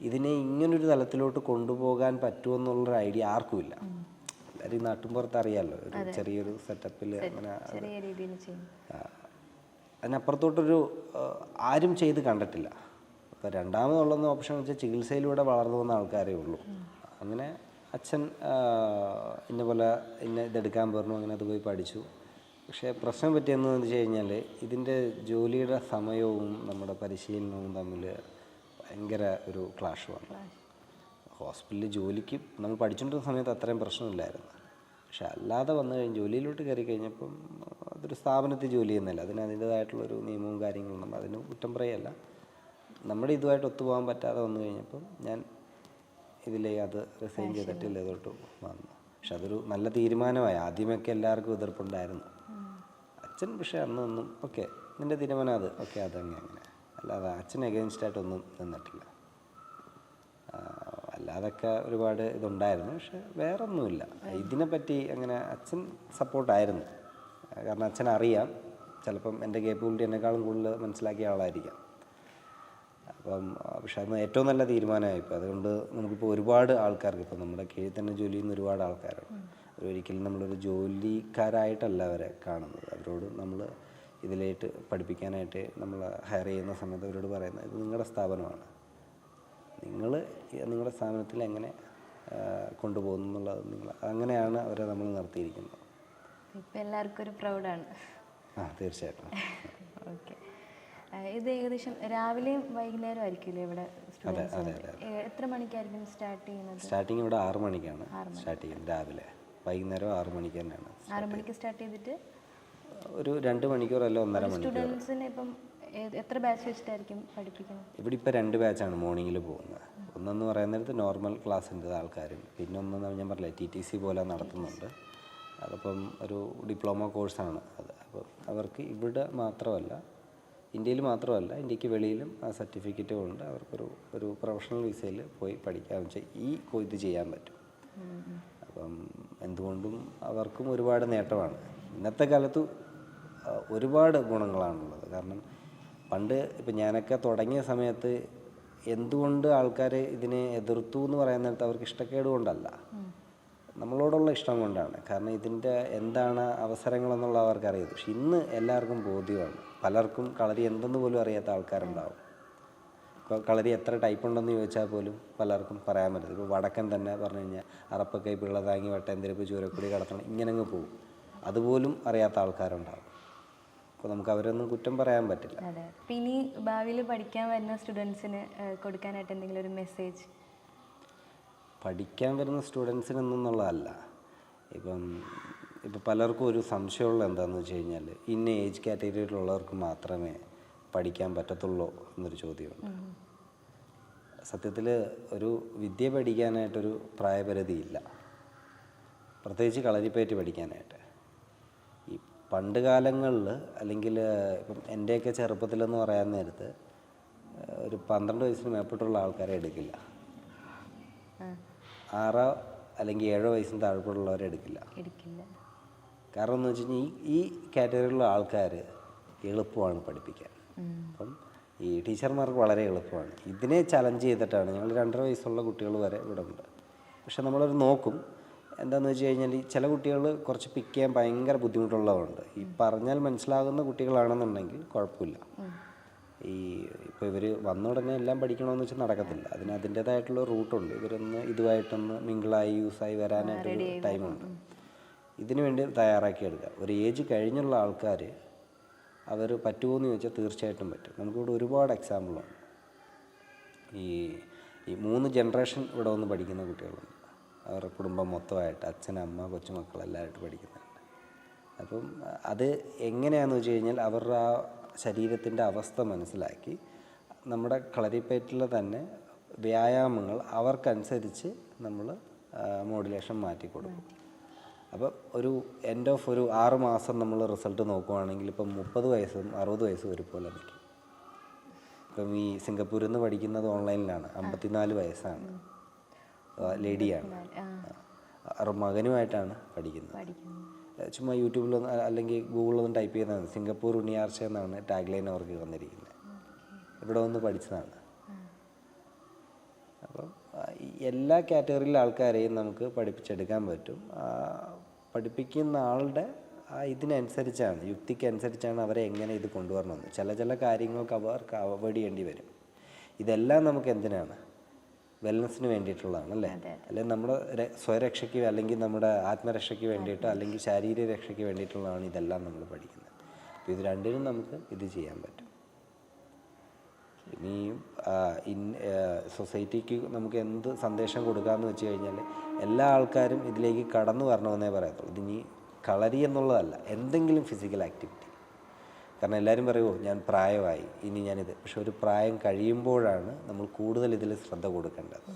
ഇതിനെ ഇങ്ങനൊരു തലത്തിലോട്ട് കൊണ്ടുപോകാൻ പറ്റുമെന്നുള്ളൊരു ഐഡിയ ആർക്കുമില്ല. എല്ലാവരും നാട്ടിൻ പുറത്ത് അറിയാമല്ലോ ഒരു ചെറിയൊരു സെറ്റപ്പിൽ അങ്ങനെ ചെറിയ രീതിയിൽ ചെയ്യും ആ, അതിനപ്പുറത്തോട്ടൊരു ആരും ചെയ്ത് കണ്ടിട്ടില്ല. അപ്പോൾ രണ്ടാമതുള്ളതെന്ന് ഓപ്ഷൻ വെച്ചാൽ ചികിത്സയിലൂടെ വളർന്നു വന്ന ആൾക്കാരേ ഉള്ളൂ. അങ്ങനെ അച്ഛൻ ഇന്ന പോലെ ഇന്ന ഇതെടുക്കാൻ പറഞ്ഞു അങ്ങനെ അത് പോയി പഠിച്ചു. പക്ഷേ പ്രശ്നം പറ്റിയെന്ന് വെച്ച് കഴിഞ്ഞാൽ ഇതിന്റെ ജോലിയുടെ സമയവും നമ്മുടെ പരിശീലനവും തമ്മിൽ ഭയങ്കര ഒരു ക്ലാഷുമാണ്. ഹോസ്പിറ്റലിൽ ജോലിക്ക് നമ്മൾ പഠിച്ചുകൊണ്ടിരുന്ന സമയത്ത് അത്രയും പ്രശ്നമില്ലായിരുന്നു. പക്ഷെ അല്ലാതെ വന്നു കഴിഞ്ഞ് ജോലിയിലോട്ട് കയറി കഴിഞ്ഞപ്പം അതൊരു സ്ഥാപനത്തിൽ ജോലി ചെയ്യുന്നില്ല അതിന് അതിന്റേതായിട്ടുള്ളൊരു നിയമവും കാര്യങ്ങളും നമ്മൾ അതിന് കുറ്റം പറയല്ല. നമ്മുടെ ഇതുമായിട്ട് ഒത്തുപോകാൻ പറ്റാതെ വന്നു കഴിഞ്ഞപ്പം ഞാൻ ഇതിലേ അത് റിസൈൻ ചെയ്തിട്ട് ഇതോട്ട് വന്നു. പക്ഷെ അതൊരു നല്ല തീരുമാനമായി. ആദ്യമൊക്കെ എല്ലാവർക്കും എതിർപ്പുണ്ടായിരുന്നു. അച്ഛൻ പക്ഷേ അന്നൊന്നും ഓക്കെ നിന്റെ തീരുമാനം അത്. ഓക്കെ അതങ്ങനെ അങ്ങനെ. അല്ലാതെ അച്ഛൻ അഗെയിൻസ്റ്റായിട്ടൊന്നും നിന്നിട്ടില്ല. അല്ലാതൊക്കെ ഒരുപാട് ഇതുണ്ടായിരുന്നു. പക്ഷെ വേറൊന്നുമില്ല. ഇതിനെപ്പറ്റി അങ്ങനെ അച്ഛൻ സപ്പോർട്ടായിരുന്നു കാരണം അച്ഛൻ അറിയാം ചിലപ്പം എന്റെ കേപ്പബിലിറ്റി എന്നെക്കാളും കൂടുതൽ മനസ്സിലാക്കിയ ആളായിരിക്കാം. അപ്പം പക്ഷെ അത് ഏറ്റവും നല്ല തീരുമാനമായി. ഇപ്പോൾ അതുകൊണ്ട് നമുക്കിപ്പോൾ ഒരുപാട് ആൾക്കാർക്ക് ഇപ്പോൾ നമ്മുടെ കീഴിൽ തന്നെ ജോലി ചെയ്യുന്ന ഒരുപാട് ആൾക്കാരുണ്ട്. അവരൊരിക്കലും നമ്മളൊരു ജോലിക്കാരായിട്ടല്ല അവരെ കാണുന്നത്. അവരോട് നമ്മൾ ഇതിലേട്ട് പഠിപ്പിക്കാനായിട്ട് നമ്മൾ ഹയർ ചെയ്യുന്ന സമയത്ത് അവരോട് പറയുന്നത് ഇത് നിങ്ങളുടെ സ്ഥാപനമാണ്. നിങ്ങൾ നിങ്ങളുടെ സ്ഥാപനത്തിൽ എങ്ങനെ കൊണ്ടുപോകുന്നു എന്നുള്ളത് നിങ്ങൾ അങ്ങനെയാണ് അവരെ നമ്മൾ നിർത്തിയിരിക്കുന്നത്. ഇപ്പം എല്ലാവർക്കും ഒരു പ്രൗഡാണ്. ആ തീർച്ചയായിട്ടും. ഓക്കെ. ഇത് ഏകദേശം രാവിലെയും വൈകുന്നേരം ആയിരിക്കില്ലേ ഇവിടെ എത്ര മണിക്കായിരിക്കും സ്റ്റാർട്ട് ചെയ്യുന്നത്? സ്റ്റാർട്ടിങ് ഇവിടെ ആറ് മണിക്കാണ് സ്റ്റാർട്ട് ചെയ്യുന്നത് രാവിലെ. വൈകുന്നേരം ആറ് മണിക്ക് തന്നെയാണ് ആറ് മണിക്ക് സ്റ്റാർട്ട് ചെയ്തിട്ട്? ഒരു രണ്ട് മണിക്കൂർ അല്ല ഒന്നര മണിക്കൂർ സ്റ്റുഡൻസിന് ഇപ്പം എത്ര ബാച്ച് വെച്ചിട്ടായിരിക്കും പഠിപ്പിക്കുന്നത്? ഇവിടെ ഇപ്പോൾ രണ്ട് ബാച്ചാണ് മോർണിംഗിൽ പോകുന്നത്. ഒന്നെന്ന് പറയുന്നിടത്ത് നോർമൽ ക്ലാസ്സിന്റെ ആൾക്കാരും പിന്നെ ഒന്നെന്ന് ഞാൻ പറഞ്ഞില്ല ടി ടി സി പോലെ നടത്തുന്നുണ്ട്. അതിപ്പം ഒരു ഡിപ്ലോമ കോഴ്സാണ് അത്. അപ്പം അവർക്ക് ഇവിടെ മാത്രമല്ല ഇന്ത്യയിൽ മാത്രമല്ല ഇന്ത്യയ്ക്ക് വെളിയിലും ആ സർട്ടിഫിക്കറ്റ് ഉണ്ട്. അവർക്കൊരു ഒരു പ്രൊഫഷണൽ വിസയിൽ പോയി പഠിക്കാൻ വെച്ചാൽ ഈ ഇത് ചെയ്യാൻ പറ്റും. അപ്പം എന്തുകൊണ്ടും അവർക്കും ഒരുപാട് നേട്ടമാണ്. ഇന്നത്തെ കാലത്ത് ഒരുപാട് ഗുണങ്ങളാണുള്ളത്. കാരണം പണ്ട് ഇപ്പം ഞാനൊക്കെ തുടങ്ങിയ സമയത്ത് എന്തുകൊണ്ട് ആൾക്കാർ ഇതിനെ എതിർത്തു എന്ന് പറയാൻ നേരത്ത് അവർക്ക് ഇഷ്ടക്കേട് കൊണ്ടല്ല. നമ്മളോടുള്ള ഇഷ്ടം കൊണ്ടാണ്. കാരണം ഇതിന്റെ എന്താണ് അവസരങ്ങളെന്നുള്ള അവർക്കറിയാം പക്ഷെ ഇന്ന് എല്ലാവർക്കും ബോധ്യമാണ്. പലർക്കും കളരി എന്തെന്ന് പോലും അറിയാത്ത ആൾക്കാരുണ്ടാവും. ഇപ്പോൾ കളരി എത്ര ടൈപ്പ് ഉണ്ടെന്ന് ചോദിച്ചാൽ പോലും പലർക്കും പറയാൻ പറ്റില്ല ഇപ്പോൾ വടക്കൻ തന്നെ പറഞ്ഞു കഴിഞ്ഞാൽ അറപ്പക്കൈ വട്ട എന്തിരിപ്പ് ചൂരക്കുടി കടത്തണം ഇങ്ങനെ അങ്ങ് പോകും അതുപോലും അറിയാത്ത ആൾക്കാരുണ്ടാവും. അപ്പോൾ നമുക്ക് അവരൊന്നും കുറ്റം പറയാൻ പറ്റില്ല. ഇനി ഭാവിയിൽ പഠിക്കാൻ വരുന്ന സ്റ്റുഡൻസിന് കൊടുക്കാനായിട്ട് എന്തെങ്കിലും ഒരു മെസ്സേജ് പഠിക്കാൻ വരുന്ന സ്റ്റുഡൻസിനെന്നുള്ളതല്ല ഇപ്പം ഇപ്പം പലർക്കും ഒരു സംശയമുള്ള എന്താണെന്ന് വെച്ച് കഴിഞ്ഞാൽ ഇന്ന ഏജ് കാറ്റഗറിയിലുള്ളവർക്ക് മാത്രമേ പഠിക്കാൻ പറ്റത്തുള്ളൂ എന്നൊരു ചോദ്യമുണ്ട്. സത്യത്തിൽ ഒരു വിദ്യ പഠിക്കാനായിട്ടൊരു പ്രായപരിധി ഇല്ല പ്രത്യേകിച്ച് കളരിപ്പയറ്റ് പഠിക്കാനായിട്ട്. ഈ പണ്ട് കാലങ്ങളിൽ അല്ലെങ്കിൽ ഇപ്പം എന്റെയൊക്കെ ചെറുപ്പത്തിലെന്ന് പറയാൻ നേരത്ത് ഒരു പന്ത്രണ്ട് വയസ്സിന് മേപ്പെട്ടുള്ള ആൾക്കാരെ എടുക്കില്ല. ആറോ അല്ലെങ്കിൽ ഏഴോ വയസ്സിന് താഴെപ്പുള്ളവരെ എടുക്കില്ല. എടുക്കില്ല. കാരണം എന്ന് വെച്ച് കഴിഞ്ഞാൽ ഈ ഈ കാറ്റഗറിയിലുള്ള ആൾക്കാർ എളുപ്പമാണ് പഠിപ്പിക്കാൻ. അപ്പം ഈ ടീച്ചർമാർക്ക് വളരെ എളുപ്പമാണ്. ഇതിനെ ചലഞ്ച് ചെയ്തിട്ടാണ് ഞങ്ങൾ രണ്ടര വയസ്സുള്ള കുട്ടികൾ വരെ ഇവിടെ ഉണ്ട്. പക്ഷെ നമ്മളത് നോക്കും. എന്താണെന്ന് വെച്ച് കഴിഞ്ഞാൽ ഈ ചില കുട്ടികൾ കുറച്ച് പിക്ക് ചെയ്യാൻ ഭയങ്കര ബുദ്ധിമുട്ടുള്ളതുണ്ട് ഈ പറഞ്ഞാൽ മനസ്സിലാകുന്ന കുട്ടികളാണെന്നുണ്ടെങ്കിൽ കുഴപ്പമില്ല. ഈ ഇപ്പോൾ ഇവർ വന്ന ഉടനെ എല്ലാം പഠിക്കണമെന്ന് വെച്ചാൽ നടക്കത്തില്ല. അതിന് അതിന്റേതായിട്ടുള്ള റൂട്ടുണ്ട് ഇവരൊന്ന് ഇതുമായിട്ടൊന്ന് മിങ്കിളായി യൂസായി വരാനായിട്ടൊരു ടൈമുണ്ട് ഇതിനു വേണ്ടി തയ്യാറാക്കി എടുക്കുക. ഒരു ഏജ് കഴിഞ്ഞുള്ള ആൾക്കാർ അവർ പറ്റുമോ എന്ന് ചോദിച്ചാൽ തീർച്ചയായിട്ടും പറ്റും. നമുക്കിവിടെ ഒരുപാട് എക്സാമ്പിളുണ്ട് ഈ ഈ മൂന്ന് ജനറേഷൻ ഇവിടെ വന്ന് പഠിക്കുന്ന കുട്ടികളുണ്ട്. അവരുടെ കുടുംബം മൊത്തമായിട്ട് അച്ഛൻ അമ്മ കൊച്ചുമക്കൾ എല്ലാമായിട്ട് പഠിക്കുന്നുണ്ട്. അപ്പം അത് എങ്ങനെയാണെന്ന് വെച്ച് കഴിഞ്ഞാൽ അവരുടെ ആ ശരീരത്തിന്റെ അവസ്ഥ മനസ്സിലാക്കി നമ്മുടെ കളരിപ്പയറ്റിൽ തന്നെ വ്യായാമങ്ങൾ അവർക്കനുസരിച്ച് നമ്മൾ മോഡുലേഷൻ മാറ്റി കൊടുക്കും അപ്പം ഒരു എൻഡ് ഓഫ് ഒരു ആറ് മാസം നമ്മൾ റിസൾട്ട് നോക്കുവാണെങ്കിൽ ഇപ്പം മുപ്പത് വയസ്സും അറുപത് വയസ്സും ഒരുപോലെ നിൽക്കും. ഇപ്പം ഈ സിംഗപ്പൂരിൽ നിന്ന് പഠിക്കുന്നത് ഓൺലൈനിലാണ്. അമ്പത്തിനാല് വയസ്സാണ്. ലേഡിയാണ്. മകനുമായിട്ടാണ് പഠിക്കുന്നത്. ചുമ്മാ യൂട്യൂബിലൊന്ന് അല്ലെങ്കിൽ ഗൂഗിളിലൊന്നും ടൈപ്പ് ചെയ്യുന്നതാണ് സിംഗപ്പൂർ ഉണ്ണിയാർച്ച എന്നാണ് ടാഗ്ലൈൻ അവർക്ക് വന്നിരിക്കുന്നത് ഇവിടെ വന്ന് പഠിച്ചതാണ്. അപ്പം എല്ലാ കാറ്റഗറിയിലെ ആൾക്കാരെയും നമുക്ക് പഠിപ്പിച്ചെടുക്കാൻ പറ്റും. പഠിപ്പിക്കുന്ന ആളുടെ ആ ഇതിനനുസരിച്ചാണ് യുക്തിക്ക് അനുസരിച്ചാണ് അവരെ എങ്ങനെ ഇത് കൊണ്ടുവരണമെന്ന്. ചില ചില കാര്യങ്ങൾക്ക് അവർക്ക് അവോയ്ഡ് ചെയ്യേണ്ടി വരും. ഇതെല്ലാം നമുക്ക് എന്തിനാണ്? വെൽനസ്സിന് വേണ്ടിയിട്ടുള്ളതാണ് അല്ലേ? അല്ലെങ്കിൽ നമ്മുടെ സ്വരക്ഷയ്ക്ക് സ്വയരക്ഷയ്ക്ക് അല്ലെങ്കിൽ നമ്മുടെ ആത്മരക്ഷയ്ക്ക് വേണ്ടിയിട്ടോ അല്ലെങ്കിൽ ശാരീരിക രക്ഷയ്ക്ക് വേണ്ടിയിട്ടുള്ളതാണ് ഇതെല്ലാം നമ്മൾ പഠിക്കുന്നത്. അപ്പോൾ ഇത് രണ്ടിനും നമുക്ക് ഇത് ചെയ്യാൻ പറ്റും. ഇനി ആ, ഇൻ സൊസൈറ്റിക്ക് നമുക്ക് എന്ത് സന്ദേശം കൊടുക്കാമെന്ന് വെച്ച് കഴിഞ്ഞാൽ എല്ലാ ആൾക്കാരും ഇതിലേക്ക് കടന്നു വരണമെന്നേ പറയത്തുള്ളൂ. ഇതിനി കളരി എന്നുള്ളതല്ല എന്തെങ്കിലും ഫിസിക്കൽ ആക്ടിവിറ്റി കാരണം എല്ലാവരും പറയുമോ ഞാൻ പ്രായമായി ഇനി ഞാനിത്. പക്ഷെ ഒരു പ്രായം കഴിയുമ്പോഴാണ് നമ്മൾ കൂടുതൽ ഇതിൽ ശ്രദ്ധ കൊടുക്കേണ്ടത്.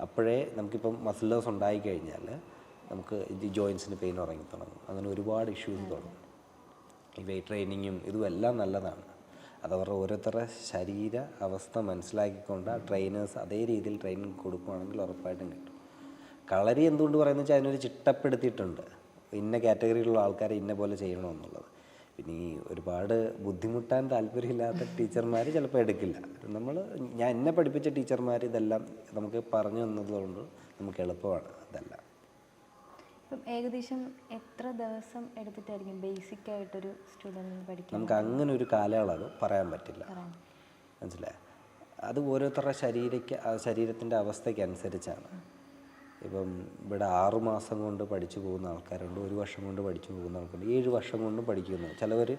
അപ്പോഴേ നമുക്കിപ്പം മസിൽ ലോസ് ഉണ്ടായിക്കഴിഞ്ഞാൽ നമുക്ക് ഇത് ജോയിൻസിന് പെയിൻ ഉറങ്ങി തുടങ്ങും. അങ്ങനെ ഒരുപാട് ഇഷ്യൂസ് തുടങ്ങും. ഈ വെയിറ്റ് ട്രെയിനിങ്ങും ഇതും എല്ലാം നല്ലതാണ്. അത് അവരുടെ ഓരോരുത്തരുടെ ശരീര അവസ്ഥ മനസ്സിലാക്കിക്കൊണ്ട് ആ ട്രെയിനേഴ്സ് അതേ രീതിയിൽ ട്രെയിനിങ് കൊടുക്കുകയാണെങ്കിൽ ഉറപ്പായിട്ടും കിട്ടും. കളരി എന്തുകൊണ്ട് പറയുന്നത് വെച്ചാൽ അതിനൊരു ചിട്ടപ്പെടുത്തിയിട്ടുണ്ട്. ഇന്ന കാറ്റഗറിയിലുള്ള ആൾക്കാരെ ഇന്ന പോലെ ചെയ്യണമെന്നുള്ളത്. പിന്നെ ഈ ഒരുപാട് ബുദ്ധിമുട്ടാൻ താല്പര്യമില്ലാത്ത ടീച്ചർമാർ ചിലപ്പോൾ എടുക്കില്ല. നമ്മൾ ഞാൻ എന്നെ പഠിപ്പിച്ച ടീച്ചർമാർ ഇതെല്ലാം നമുക്ക് പറഞ്ഞു തന്നതുകൊണ്ട് നമുക്ക് എളുപ്പമാണ് ഇതെല്ലാം. ഇപ്പം ഏകദേശം എത്ര ദിവസം എടുത്തിട്ടായിരിക്കും ബേസിക് ആയിട്ടൊരു സ്റ്റുഡന്റിന് പഠിക്കും നമുക്ക് അങ്ങനെ ഒരു കാലയളവ് പറയാൻ പറ്റില്ല. മനസ്സിലായി? അത് ഓരോരുത്തരുടെ ശരീരയ്ക്ക് ശരീരത്തിന്റെ അവസ്ഥയ്ക്ക് അനുസരിച്ചാണ് ഇപ്പം ഇവിടെ ആറുമാസം കൊണ്ട് പഠിച്ചു പോകുന്ന ആൾക്കാരുണ്ട് ഒരു വർഷം കൊണ്ട് പഠിച്ചു പോകുന്ന ആൾക്കാരുണ്ട് ഏഴ് വർഷം കൊണ്ടും പഠിക്കുന്നു. ചിലവർ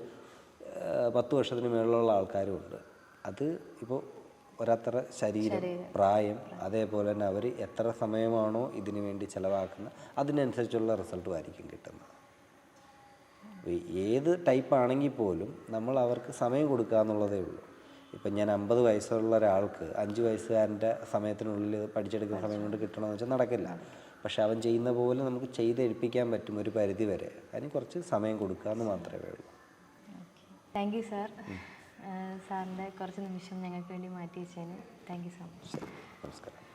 പത്ത് വർഷത്തിന് മേളിലുള്ള ആൾക്കാരും ഉണ്ട് അത് ഇപ്പോൾ ഓരോരുത്തര ശരീരം പ്രായം അതേപോലെ തന്നെ അവർ എത്ര സമയമാണോ ഇതിനു വേണ്ടി ചിലവാക്കുന്നത് അതിനനുസരിച്ചുള്ള റിസൾട്ടും ആയിരിക്കും കിട്ടുന്നത്. ഏത് ടൈപ്പ് ആണെങ്കിൽ പോലും നമ്മൾ അവർക്ക് സമയം കൊടുക്കുക എന്നുള്ളതേ ഉള്ളൂ. ഇപ്പം ഞാൻ അമ്പത് വയസ്സുള്ള ഒരാൾക്ക് അഞ്ച് വയസ്സുകാരന്റെ സമയത്തിനുള്ളിൽ പഠിച്ചെടുക്കുന്ന സമയം കൊണ്ട് കിട്ടണമെന്ന് വെച്ചാൽ നടക്കില്ല. പക്ഷെ അവൻ ചെയ്യുന്ന പോലെ നമുക്ക് ചെയ്തെടുപ്പിക്കാൻ പറ്റും ഒരു പരിധി വരെ. അതിന് കുറച്ച് സമയം കൊടുക്കുക എന്ന് മാത്രമേ ഉള്ളൂ. താങ്ക് യു സാർ സാറിന്റെ കുറച്ച് നിമിഷം ഞങ്ങൾക്ക് വേണ്ടി മാറ്റി വെച്ചതിന് താങ്ക് യു സോ മച്ച് നമസ്കാരം.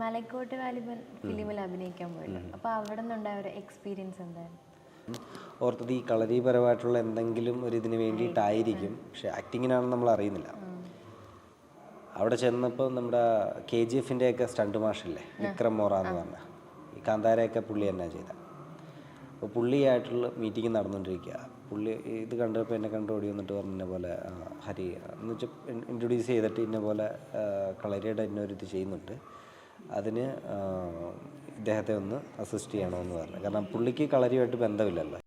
മലക്കോട്ട് വാലിബൻ ഫിലിമിൽ അഭിനയിക്കാൻ പോയിട്ടുണ്ട് അപ്പോൾ അവിടെ നിന്നുണ്ടായ ഒരു എക്സ്പീരിയൻസ് എന്തായിരുന്നു ഓർത്തത് ഈ കളരിപരമായിട്ടുള്ള എന്തെങ്കിലും ഒരു ഇതിന് വേണ്ടിയിട്ടായിരിക്കും. പക്ഷെ ആക്ടിങ്ങിനാണെന്ന് നമ്മൾ അറിയുന്നില്ല. അവിടെ ചെന്നപ്പോൾ നമ്മുടെ കെ ജി എഫിന്റെയൊക്കെ സ്റ്റണ്ട് മാഷല്ലേ വിക്രം മോറ എന്ന് പറഞ്ഞ. ഈ കാന്താരയൊക്കെ പുള്ളി തന്നെ ചെയ്ത. അപ്പോൾ പുള്ളിയായിട്ടുള്ള മീറ്റിംഗ് നടന്നുകൊണ്ടിരിക്കുക. പുള്ളി ഇത് കണ്ടപ്പോൾ എന്നെ കണ്ട് ഓടി വന്നിട്ട് പറഞ്ഞു പോലെ ഹരി എന്ന് വെച്ചാൽ ഇൻട്രൊഡ്യൂസ് ചെയ്തിട്ട് ഇന്ന പോലെ കളരിയുടെ ഇന്നൊരു ഇത് ചെയ്യുന്നുണ്ട്. അതിന് ഇദ്ദേഹത്തെ ഒന്ന് അസിസ്റ്റ് ചെയ്യണമെന്ന് പറഞ്ഞു. കാരണം പുള്ളിക്ക് കളരിയുമായിട്ട് ബന്ധമില്ലല്ലോ.